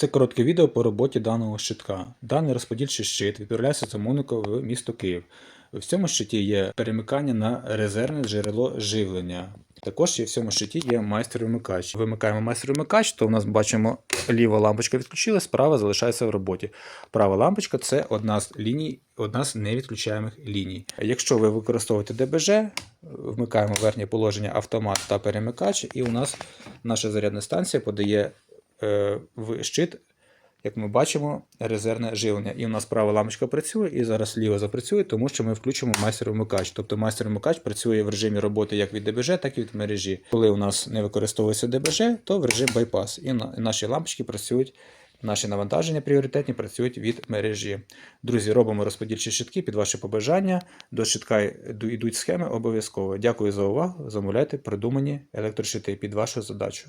Це коротке відео по роботі даного щитка. Даний розподільчий щит відправляється замовнику в місто Київ. В цьому щиті є перемикання на резервне джерело живлення. Також є в цьому щиті є майстер-вимикач. Вимикаємо майстер-вимикач, то у нас бачимо, ліва лампочка відключилась, права залишається в роботі. Права лампочка це одна з ліній, одна з невідключаємих ліній. Якщо ви використовуєте ДБЖ, вмикаємо верхнє положення автомат та перемикач, і у нас наша зарядна станція подає в щит, як ми бачимо, резервне живлення. І у нас права лампочка працює, і зараз ліва запрацює, тому що ми включимо майстер-вмикач. Тобто майстер-вмикач працює в режимі роботи як від ДБЖ, так і від мережі. Коли у нас не використовується ДБЖ, то в режим байпас. І наші лампочки працюють. Наші навантаження пріоритетні працюють від мережі. Друзі, робимо розподільчі щитки під ваше побажання. До щитка йдуть схеми обов'язково. Дякую за увагу. Замовляйте придумані електрощити під вашу задачу.